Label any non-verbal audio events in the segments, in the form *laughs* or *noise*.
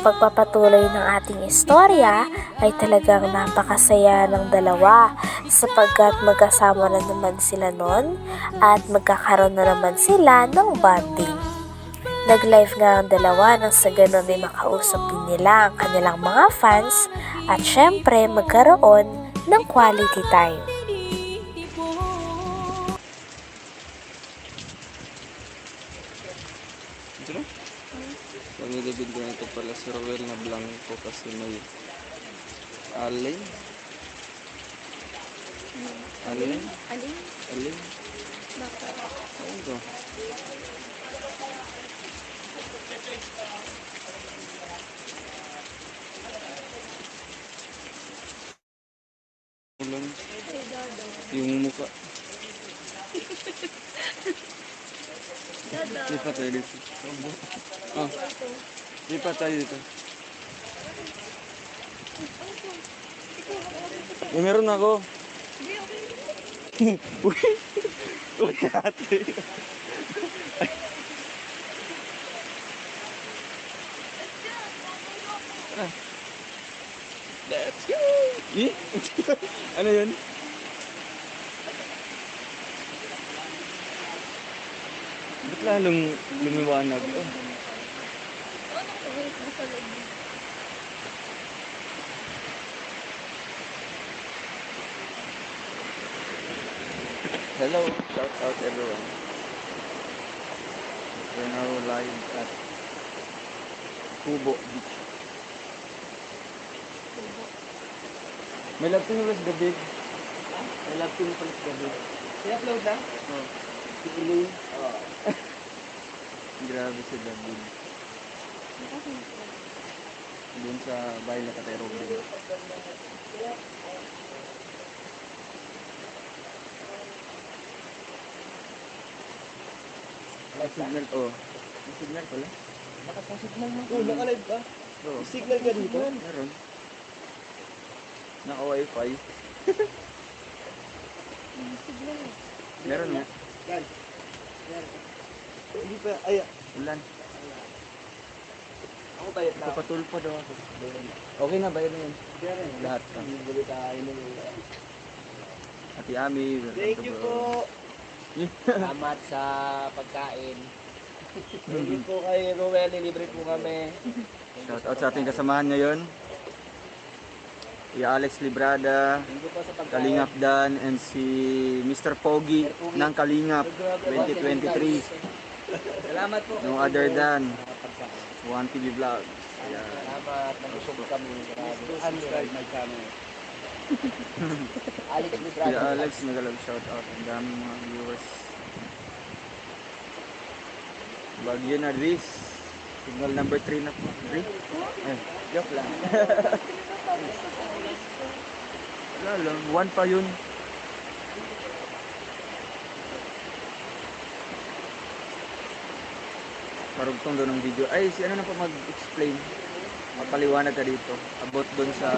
Pagpapatuloy ng ating istorya ay talagang napakasaya ng dalawa sapagkat magkasama na naman sila noon at magkakaroon na naman sila ng bonding. Nag-live nga ang dalawa nang sa ganun ay makausap din nila ang kanilang mga fans at syempre magkaroon ng quality time. Kasi may alin. Alin? Alin? Alin? Bakit? Ano to? Ulan. Yung muka. Lipat tayo dito. Lipat tayo dito. Eh, meron ako. *laughs* Uy! Uy, ate. Let's go! Eh? ano yun? Ba't lalong lumiwanag? Oh. Hello, shout out everyone. We're now live at Kubo Beach. May love team ulit gabi. May love team ulit gabi. I-upload na? Oo. Si Iloy. Oo. Grabe si David. Doon sa bahay na Katay Robin. May signal, oh. May signal pala. Nakapang-signal mo. Oo, naka-live ka. Oo. signal ka dito? Meron. Naka-wifi. Meron nga. Yan. Yan. Hindi pa, ay, Ulan. ako bayad na. Papatulpo daw ako. Okay na, bayad na yun. Lahat ka. Ati Ami. welcome Thank you po. Salamat sa pagkain. *laughs* You po kay Ruel, libre po kami. Shout out sa ating kasamahan ngayon. Si Alex Librada. Kalingap Dan, and si Mr. Pogi ng Kalingap 2023. Salamat po. No other than One TV Vlog. Salamat, nabusog kami. Subscribe my channel. Alex Si Librado. Alex, nagalag shout out. Ang daming mga viewers. Bagyo na Riz. Signal number 3 na po. 3? Eh, joke lang. *laughs* Wala lang. 1 pa yun. Parugtong doon ng video. Ay, si ano na pa mag-explain. Mapaliwanag ka dito. About doon sa...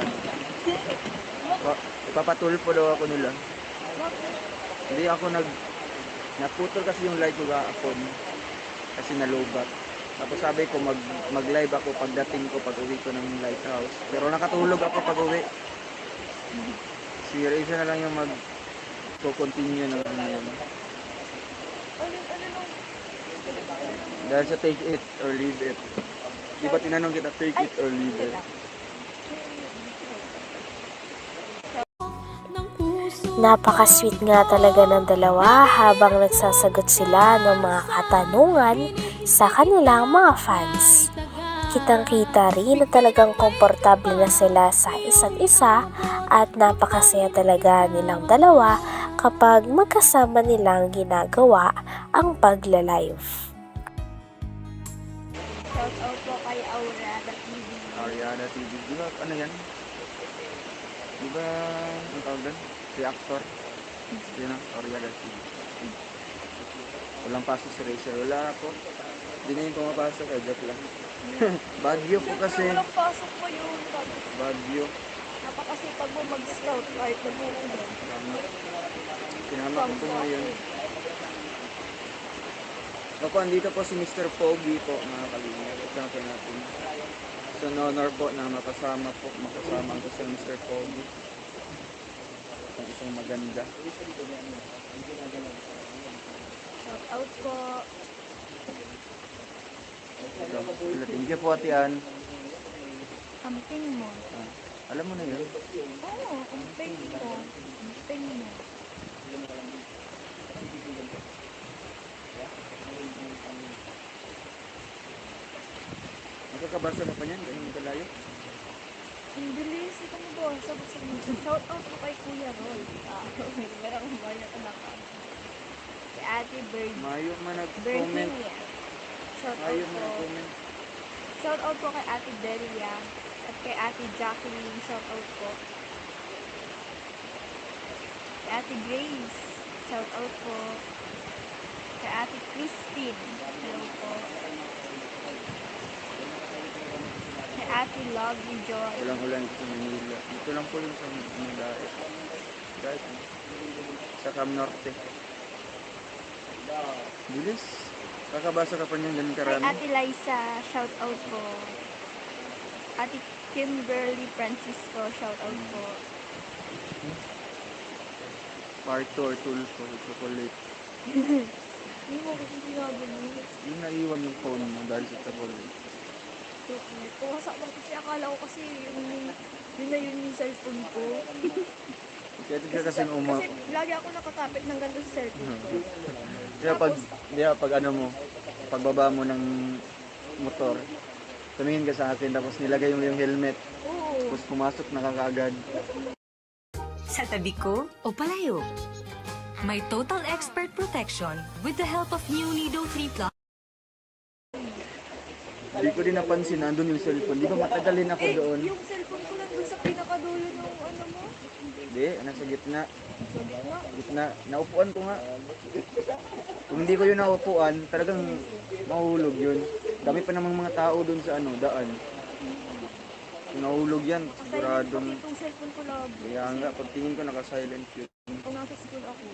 Pa, ipapatulpo daw ako nila. Hindi ako nag... Naputol kasi yung live ko kahapon. Kasi nalubat. Tapos sabi ko mag, mag-live ako pagdating ko pag uwi ko ng lighthouse. Pero nakatulog ako pag uwi. Si Reza na lang yung mag continue ng ano yun. Dahil sa take it or leave it. Di ba tinanong kita take it or leave it? Napaka-sweet nga talaga ng dalawa habang nagsasagot sila ng mga katanungan sa kanilang mga fans. Kitang-kita rin na talagang komportable na sila sa isa't isa at napakasaya talaga nilang dalawa kapag magkasama nilang ginagawa ang pagla-live. Shout out po kay the TV. Ariana TV. Di ba, ano yan? Di ba, ang tawag doon? Si actor? Yun ang Ariana TV. Walang pasok si Rachel. Wala po. Hindi na yung pumapasok. Eh, joke lang. *laughs* Bagyo po kasi. Walang pasok po yun. Bagyo. Napakasipag mo mag-scout kahit nag-uulan. Sinama ko po ngayon. Opo, andito po si Mr. Pogi po, mga kalingap. Po natin. So, honor po na makasama po, makasama ko si Mr. Pogi. Ang maganda. Shout out po. Sila, Thank you po, Ate Ann. Amping mo. Ah, alam mo na yun. Oo, amping mo. Amping mo. Nakakabasa ka pa niyan, ganyan kalayo. Ang bilis. Ito mo ba? Sagot sa mga. Shout out po kay Kuya Ron. Ah, *laughs* meron akong bayan anak ka. Kay Ate Bird. Mayo man nag-comment. Virginia. Shout out Mayo man po. nag-comment. Shout out po kay Ate Delia. At kay Ate Jacqueline. Shout out po. Kay Ate Grace. Shout out po. Kay Ate Christine. Hello po. Kay Ate Lovely Joy. Walang ulan sa Manila. Dito lang po yung sa Manila. Guys, sa Cam Norte. Bilis. Kakabasa ka pa niyan, ganun Kay karami. Ate Liza. Shout out po. Ate Kimberly Francisco. Shout out po. Parto or Tulfo, chocolate. Hindi mo kasi sinabi mo. Yung naiwan yung phone mo dahil sa chocolate. Pumasak lang kasi akala ko kasi yung yun na yun yung cellphone ko. Kaya di ka kasi uma... Kasi lagi ako nakatapit ng ganito sa cellphone ko. Kaya pag, ba, pag ano mo, pagbaba mo ng motor, tumingin ka sa akin, tapos nilagay mo yung helmet, Oo. tapos pumasok na ka kaagad. Sa tabi ko o palayo. May total expert protection with the help of new Nido 3 Plus. Hindi ko din napansin, nandun yung cellphone. Di ba matagalin ako Eh, doon? yung cellphone ko lang doon sa pinakadulo ng ano mo. Hindi, nasa gitna. Nga, Gitna. Naupuan ko nga. Kung hindi ko yun naupuan, talagang mahulog yun. Dami pa namang mga tao doon sa ano, daan. Kung nahulog yan, silent siguradong... kasi itong cellphone ko lagi. Kaya nga, pagtingin ko naka-silent yun. Kung nasa school ako.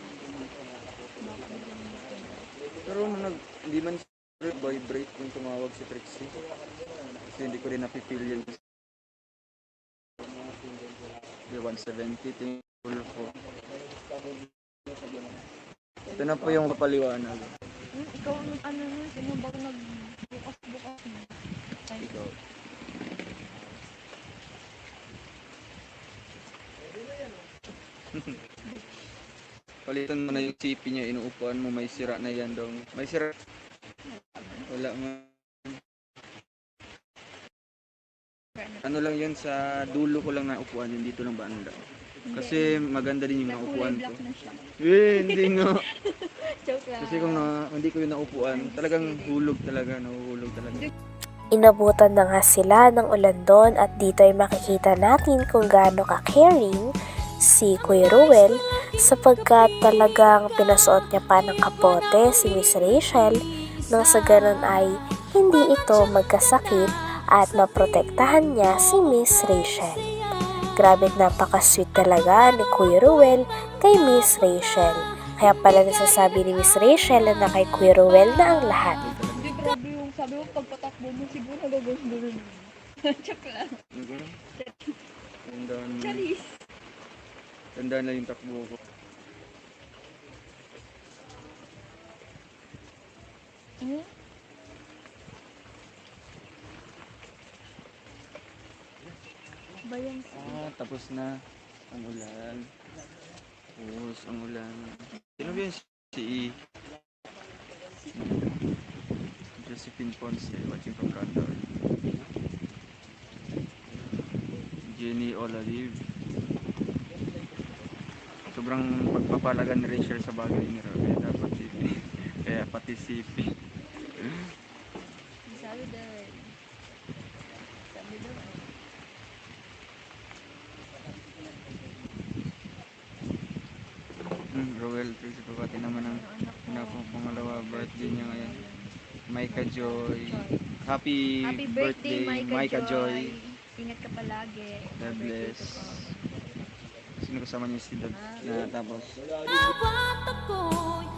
Pero nag, hindi man siya vibrate kung tumawag si Trixie. Kasi hindi ko rin napipil yun. Hindi, 170, tingin ko. Ito na po yung papaliwanag. Hmm, ikaw ang ano nun, sino ba nagbukas-bukas mo? Ikaw. *laughs* Palitan mo na yung CP niya, inuupuan mo, may sira na yan daw. May sira. Wala man. Ano lang yun, sa dulo ko lang na upuan, yun dito lang banda. Kasi maganda din yung kulay naupuan ko. Eh, hindi nga. *laughs* Joke lang. Kasi kung na, hindi ko yung naupuan, talagang hulog talaga, nahuhulog talaga. Inabutan na nga sila ng ulan doon at dito ay makikita natin kung gaano ka-caring si Kuya Ruel sapagkat talagang pinasuot niya pa ng kapote si Miss Rachel nang sa ganun ay hindi ito magkasakit at maprotektahan niya si Miss Rachel. Grabe napaka-sweet talaga ni Kuya Ruel kay Miss Rachel. Kaya pala nasasabi ni Miss Rachel na kay Kuya Ruel na ang lahat. Hindi, grabe yung sabi mo pagpatakbo mo siguro nagagawin mo. *laughs* Joke lang. Ano ba? Tandaan, Charis. tandaan lang yung takbo ko. Hmm? Bayan Ah, tapos na ang ulan. Tapos ang ulan. Sino ba yun? Si Josephine Ponce watching from Qatar. Jenny Olive. Sobrang pagpapalaga ni Rachel sa bagay ni. Kaya dapat sipi. *laughs* Kaya pati sipi. Sabi daw. Sabi daw. Hmm, Roel, Tracy, pabati naman ang anak ko pangalawa birthday niya ngayon. Micah Joy. Happy, Happy birthday, Micah, Micah Joy. Joy. Ingat ka palagi. God bless. Sino kasama niyo si Dad? Na tapos. Awat ako'y